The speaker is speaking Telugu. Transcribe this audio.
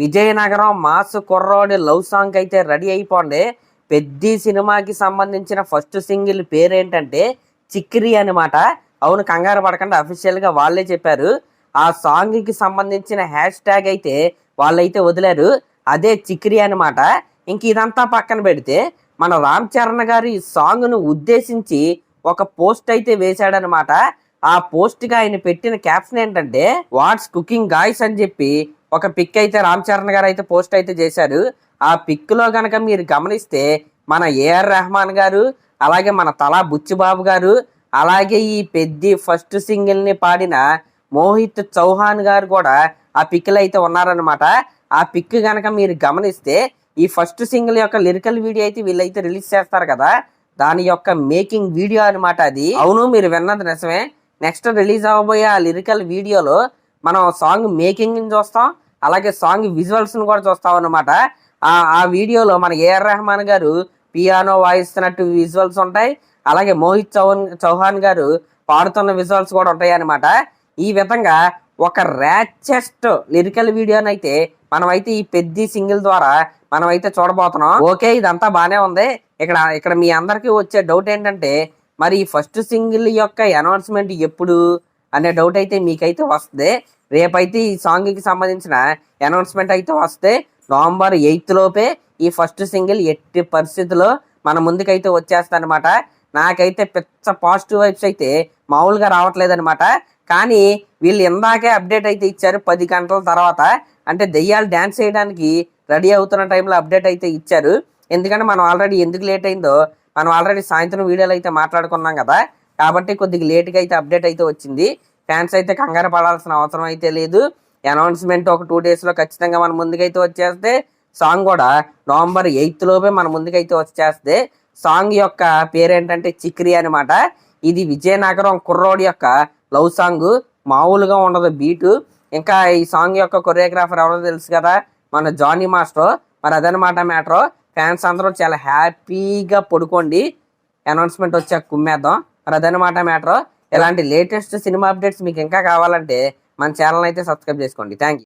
విజయనగరం మాస్ కుర్రోడి లవ్ సాంగ్ అయితే రెడీ అయిపోండి. పెద్ద సినిమాకి సంబంధించిన ఫస్ట్ సింగిల్ పేరేంటంటే చిక్కిరి అనమాట అవును కంగారు పడకుండా అఫీషియల్గా వాళ్ళే చెప్పారు. ఆ సాంగ్కి సంబంధించిన హ్యాష్ ట్యాగ్ అయితే వాళ్ళైతే వదిలారు. అదే చిక్కిరి అనమాట ఇంక ఇదంతా పక్కన పెడితే మన రామ్ చరణ్ గారు ఈ సాంగ్ను ఉద్దేశించి ఒక పోస్ట్ అయితే వేశాడనమాట ఆ పోస్ట్గా ఆయన పెట్టిన క్యాప్షన్ ఏంటంటే వాట్స్ కుకింగ్ గాయ్స్ అని చెప్పి ఒక పిక్ అయితే రామ్ చరణ్ గారు అయితే పోస్ట్ అయితే చేశారు. ఆ పిక్లో గనక మీరు గమనిస్తే మన ఏఆర్ రెహమాన్ గారు అలాగే మన తలా బుచ్చిబాబు గారు అలాగే ఈ పెద్ద ఫస్ట్ సింగిల్ని పాడిన మోహిత్ చౌహాన్ గారు కూడా ఆ పిక్లు అయితే ఉన్నారనమాట ఆ పిక్ గనక మీరు గమనిస్తే ఈ ఫస్ట్ సింగిల్ యొక్క లిరికల్ వీడియో అయితే వీళ్ళైతే రిలీజ్ చేస్తారు కదా. దాని యొక్క మేకింగ్ వీడియో అనమాట అది. అవును మీరు విన్నది నిజమే. నెక్స్ట్ రిలీజ్ అవ్వబోయే ఆ లిరికల్ వీడియోలో మనం సాంగ్ మేకింగ్ని చూస్తాం అలాగే సాంగ్ విజువల్స్ని కూడా చూస్తాం అన్నమాట. ఆ వీడియోలో మన ఏఆర్ రెహమాన్ గారు పియానో వాయిస్తున్నట్టు విజువల్స్ ఉంటాయి అలాగే మోహిత్ చౌహాన్ చౌహాన్ గారు పాడుతున్న విజువల్స్ కూడా ఉంటాయి అనమాట ఈ విధంగా ఒక ర్యాచెస్ట్ లిరికల్ వీడియోనైతే మనమైతే ఈ పెద్ద సింగిల్ ద్వారా మనమైతే చూడబోతున్నాం. ఓకే ఇదంతా బాగానే ఉంది. ఇక్కడ ఇక్కడ మీ అందరికీ వచ్చే డౌట్ ఏంటంటే మరి ఈ ఫస్ట్ సింగిల్ యొక్క అనౌన్స్మెంట్ ఎప్పుడు? అనే డౌట్ అయితే మీకైతే వస్తుంది రేపైతే ఈ సాంగ్కి సంబంధించిన అనౌన్స్మెంట్ అయితే వస్తే నవంబర్ ఎయిత్ లోపే ఈ ఫస్ట్ సింగిల్ ఎట్టి పరిస్థితిలో మన ముందుకైతే వచ్చేస్తానమాట నాకైతే పిచ్చ పాజిటివ్ వైబ్స్ అయితే మామూలుగా రావట్లేదనమాట కానీ వీళ్ళు ఇందాకే అప్డేట్ అయితే ఇచ్చారు పది గంటల తర్వాత. అంటే దెయ్యాలు డ్యాన్స్ చేయడానికి రెడీ అవుతున్న టైంలో అప్డేట్ అయితే ఇచ్చారు. ఎందుకంటే మనం ఆల్రెడీ ఎందుకు లేట్ అయిందో మనం ఆల్రెడీ సాయంత్రం వీడియోలో అయితే మాట్లాడుకున్నాం కదా. కాబట్టి కొద్దిగా లేట్గా అయితే అప్డేట్ అయితే వచ్చింది. ఫ్యాన్స్ అయితే కంగారు పడాల్సిన అవసరం అయితే లేదు. అనౌన్స్మెంట్ ఒక టూ డేస్లో ఖచ్చితంగా మన ముందుకైతే వచ్చేస్తే సాంగ్ కూడా నవంబర్ ఎయిత్ లోపే మన ముందుకైతే వచ్చేస్తే సాంగ్ యొక్క పేరేంటంటే చిక్రీ అనమాట ఇది విజయనగరం కుర్రోడి యొక్క లవ్ సాంగ్. మామూలుగా ఉండదు బీటు. ఇంకా ఈ సాంగ్ యొక్క కొరియోగ్రాఫర్ ఎవరో తెలుసు కదా? మన జానీ మాస్టర్. మరి అదనమాట మ్యాటర్. ఫ్యాన్స్ అందరూ చాలా హ్యాపీగా పడుకోండి. అనౌన్స్మెంట్ వచ్చాక కుమ్మేద్దాం. మరి అదనమాట మ్యాటర్. ఇలాంటి లేటెస్ట్ సినిమా అప్డేట్స్ మీకు ఇంకా కావాలంటే మన ఛానల్ అయితే సబ్స్క్రైబ్ చేసుకోండి. Thank you